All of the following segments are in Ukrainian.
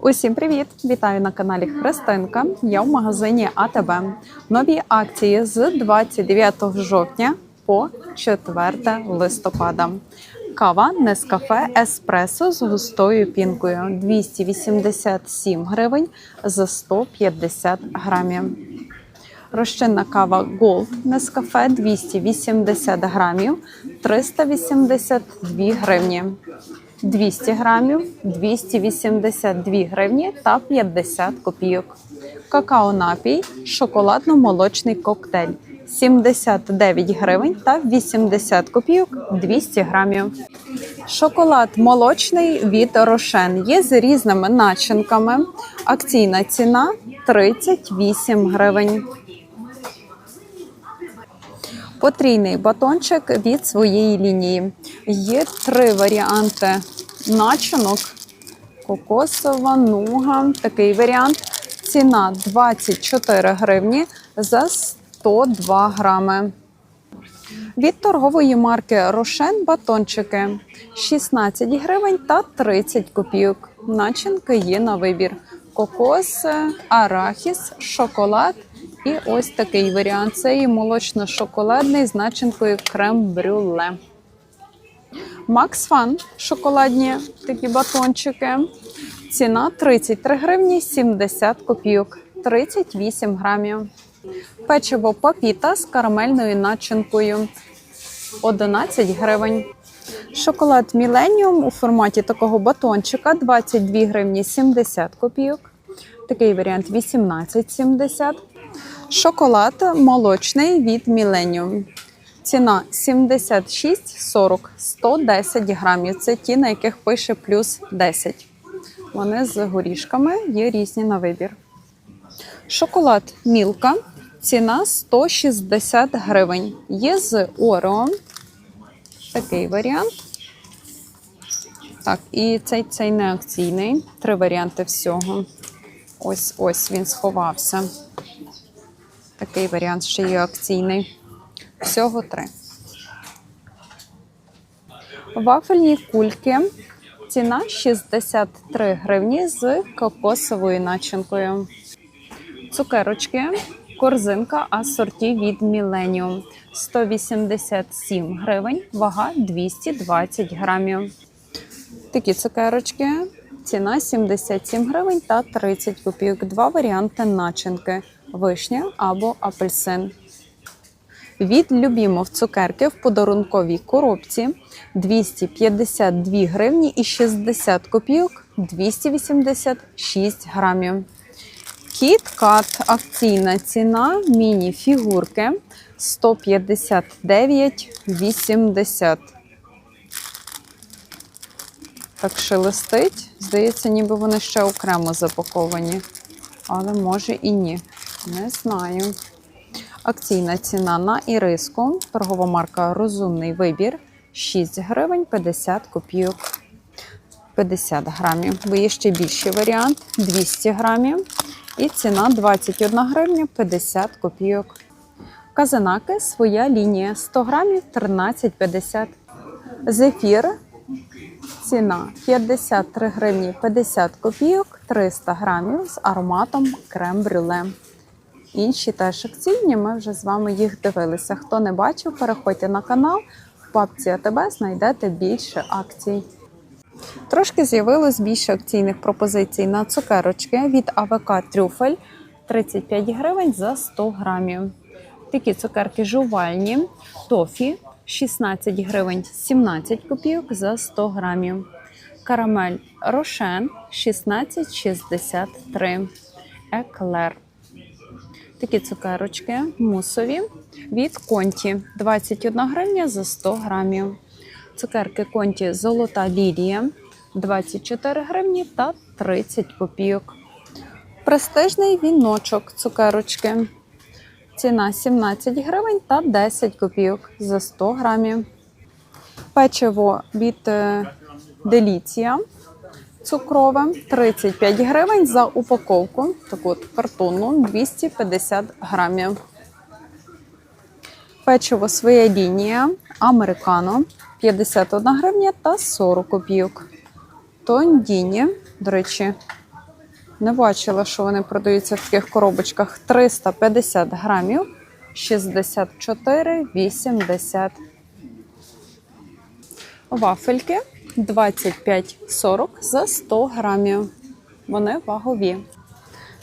Усім привіт! Вітаю на каналі Христинка. Я в магазині АТБ. Нові акції з 29 жовтня по 4 листопада. Кава Нескафе Еспресо з густою пінкою 287 гривень за 150 грамів. Розчинна кава Gold Нескафе 280 грамів 382 гривні. 200 грамів 282 гривні та 50 копійок. Какао напій, шоколадно-молочний коктейль 79 гривень та 80 копійок 200 грамів. Шоколад молочний від Рошен є з різними начинками. Акційна ціна 38 гривень. Потрійний батончик від своєї лінії. Є три варіанти начинок. Кокосова, нуга. Такий варіант. Ціна 24 гривні за 102 грами. Від торгової марки Рошен батончики 16 гривень та 30 копійок. Начинки є на вибір: кокос, арахіс, шоколад і ось такий варіант. Це і молочно-шоколадний з начинкою крем-брюле. Макс шоколадні такі батончики. Ціна 33 гривні 70 копійок, 38 грамів. Печиво папіта з карамельною начинкою 11 гривень. Шоколад Міленіум у форматі такого батончика 22 гривні 70 копійок. Такий варіант 18,70. Шоколад молочний від Millennium. Ціна 76,40, 110 грамів. Це ті, на яких пише плюс 10. Вони з горішками, є різні на вибір. Шоколад Мілка. Ціна 160 гривень. Є з Орео. Такий варіант. Так, і цей цей не акційний. Три варіанти всього. Ось ось він сховався. Такий варіант ще є акційний. Всього три. Вафельні кульки. Ціна 63 гривні з кокосовою начинкою. Цукерочки. Корзинка асорті від Millennium. 187 гривень, вага 220 грамів. Такі цукерочки. Ціна 77 гривень та 30 копійок. Два варіанти начинки вишня або апельсин. Від Любімов цукерки в подарунковій коробці 252 гривні і 60 копійок 286 грамів. Кіт-кат акційна ціна міні-фігурки 159,80. Так шелестить. Здається, ніби вони ще окремо запаковані. Але може і ні. Не знаю. Акційна ціна на іриску. Торгова марка Розумний вибір 6 гривень 50 копійок. 50 грамів. Бо є ще більший варіант 200 грамів. І ціна 21 гривня 50 копійок. Казанаки своя лінія 100 грамів 13,50. Зефір. Ціна 53 гривні 50 копійок, 300 грамів з ароматом крем-брюле. Інші теж акційні, ми вже з вами їх дивилися. Хто не бачив, переходьте на канал. В папці АТБ знайдете більше акцій. Трошки з'явилось більше акційних пропозицій на цукерочки від АВК Трюфель 35 гривень за 100 грамів. Такі цукерки жувальні, тофі 16 гривень 17 копійок за 100 грамів. Карамель Рошен 16,63. Еклер. Такі цукерочки мусові від конті 21 гривня за 100 грамів. Цукерки конті Золота лілія 24 гривні та 30 копійок. Престижний віночок цукерочки. Ціна 17 гривень та 10 копійок за 100 грамів. Печиво від е, Деліція цукрове 35 гривень за упаковку. Таку от картонну 250 грамів. Печиво своя лінія американо 51 гривня та 40 копійок. Тондіні, до речі, Не бачила, що вони продаються в таких коробочках. 350 грамів, 64,80. Вафельки 25,40 за 100 грамів. Вони вагові.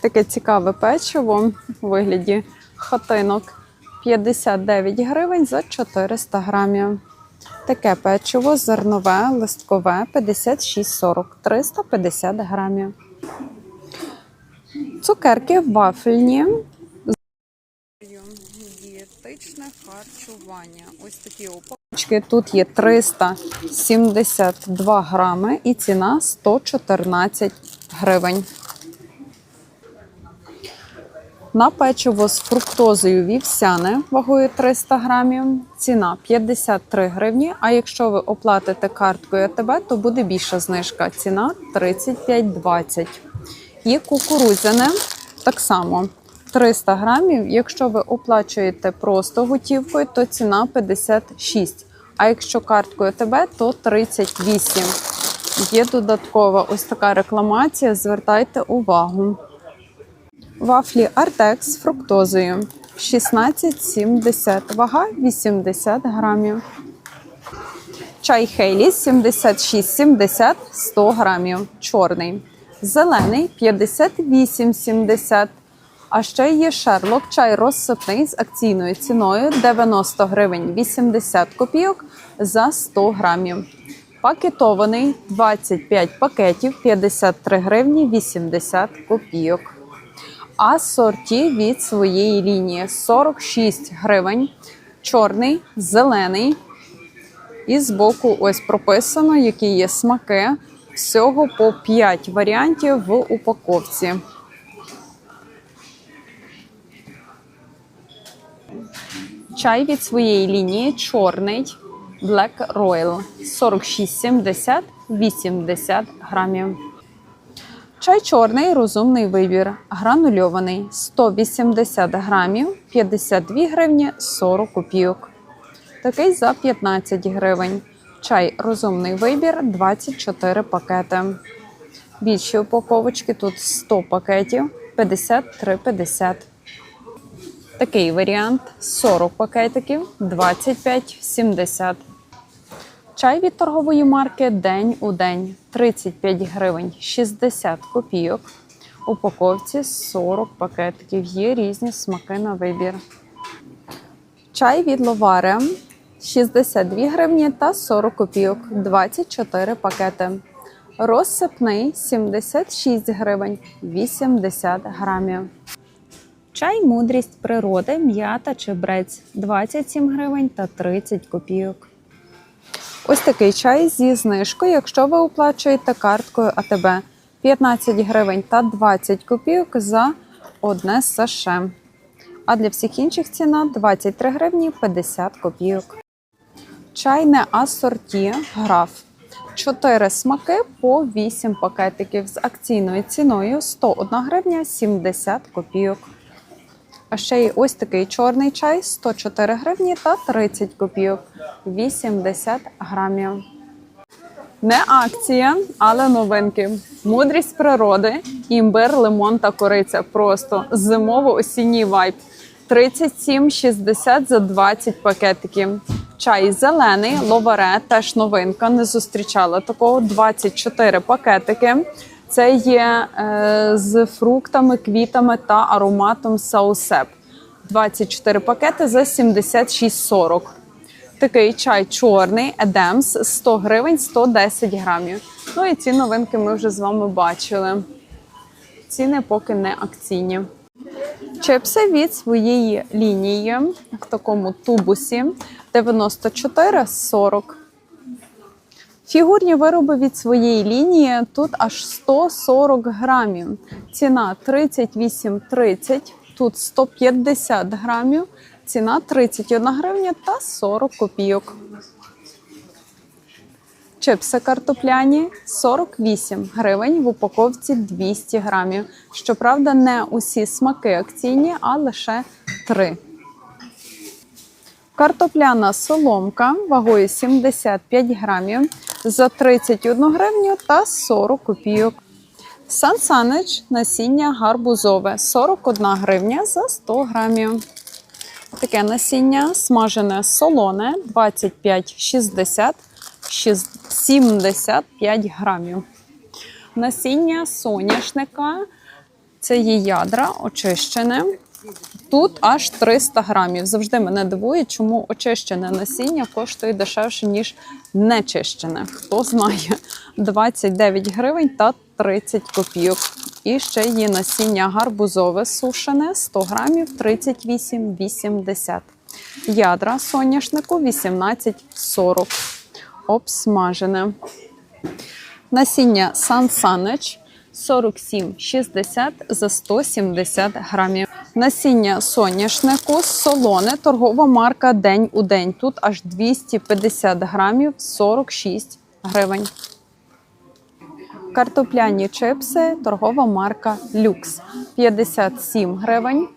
Таке цікаве печиво у вигляді хатинок 59 гривень за 400 грамів. Таке печиво зернове, листкове 56,40 350 грамів. Цукерки вафельні. Дієтичне харчування. Ось такі упаковки. Тут є 372 грами і ціна 114 гривень. На печиво з фруктозою вівсяне вагою 300 грамів. Ціна 53 гривні. А якщо ви оплатите карткою АТБ, то буде більша знижка. Ціна 35,20. І кукурудзяне так само 300 грамів. Якщо ви оплачуєте просто готівкою, то ціна 56. А якщо карткою АТБ, то 38. Є додаткова ось така рекламація. Звертайте увагу. Вафлі Артек з фруктозою 16,70, вага 80 грамів. Чай Хейлі 76,70, 100 грамів. Чорний. Зелений 58,70. А ще є Шерлок чай розсипний з акційною ціною 90 гривень 80 копійок за 100 грамів. Пакетований 25 пакетів 53 гривні 80 копійок. А сорті від своєї лінії 46 гривень. Чорний, зелений. І збоку ось прописано, які є смаки. Всього по 5 варіантів в упаковці. Чай від своєї лінії чорний Black Royal 46,70 80 грамів. Чай чорний розумний вибір. Гранульований 180 грамів 52 гривні 40 копійок. Такий за 15 гривень. Чай розумний вибір 24 пакети. Більші упаковочки тут 100 пакетів 53,50. Такий варіант 40 пакетиків 25,70. Чай від торгової марки День у день 35 гривень 60 копійок. Упаковці 40 пакетиків. Є різні смаки на вибір. Чай від Ловаре 62 гривні та 40 копійок 24 пакети. Розсипний 76 гривень 80 грамів. Чай мудрість природи, м'ята чебрець 27 гривень та 30 копійок. Ось такий чай зі знижкою, якщо ви оплачуєте карткою АТБ 15 гривень та 20 копійок за одне саше. А для всіх інших ціна 23 гривні 50 копійок. Чайне асорті граф. 4 смаки по 8 пакетиків з акційною ціною 101 гривня 70 копійок. А ще й ось такий чорний чай 104 гривні та 30 копійок 80 грамів. Не акція, але новинки. Мудрість природи, імбир, лимон та кориця. Просто зимово-осінній вайб. 37,60 за 20 пакетиків. Чай зелений, ловаре, теж новинка. Не зустрічала такого. 24 пакетики. Це є е, з фруктами, квітами та ароматом саусеп. 24 пакети за 76,40. Такий чай чорний, Едемс 100 гривень 110 грамів. Ну і ці новинки ми вже з вами бачили. Ціни поки не акційні. Чипси від своєї лінії в такому тубусі 94,40. Фігурні вироби від своєї лінії тут аж 140 грамів. Ціна 38,30, тут 150 грамів, ціна 31 гривня та 40 копійок. Чипси картопляні 48 гривень в упаковці 200 грамів. Щоправда, не усі смаки акційні, а лише 3. Картопляна соломка вагою 75 грамів за 31 гривню та 40 копійок. Сан Санич насіння гарбузове 41 гривня за 100 грамів. Таке насіння смажене солоне 25,60 75 грамів. Насіння соняшника це є ядра очищене. Тут аж 300 грамів. Завжди мене дивує, чому очищене насіння коштує дешевше, ніж нечищене. Хто знає, 29 гривень та 30 копійок. І ще є насіння гарбузове сушене 100 грамів 38,80. Ядра соняшнику 18,40. Обсмажене. Насіння Сан Санич 47,60 за 170 грамів. Насіння соняшнику солоне, торгова марка День у день. Тут аж 250 грамів 46 гривень. Картопляні чипси, торгова марка Люкс 57 гривень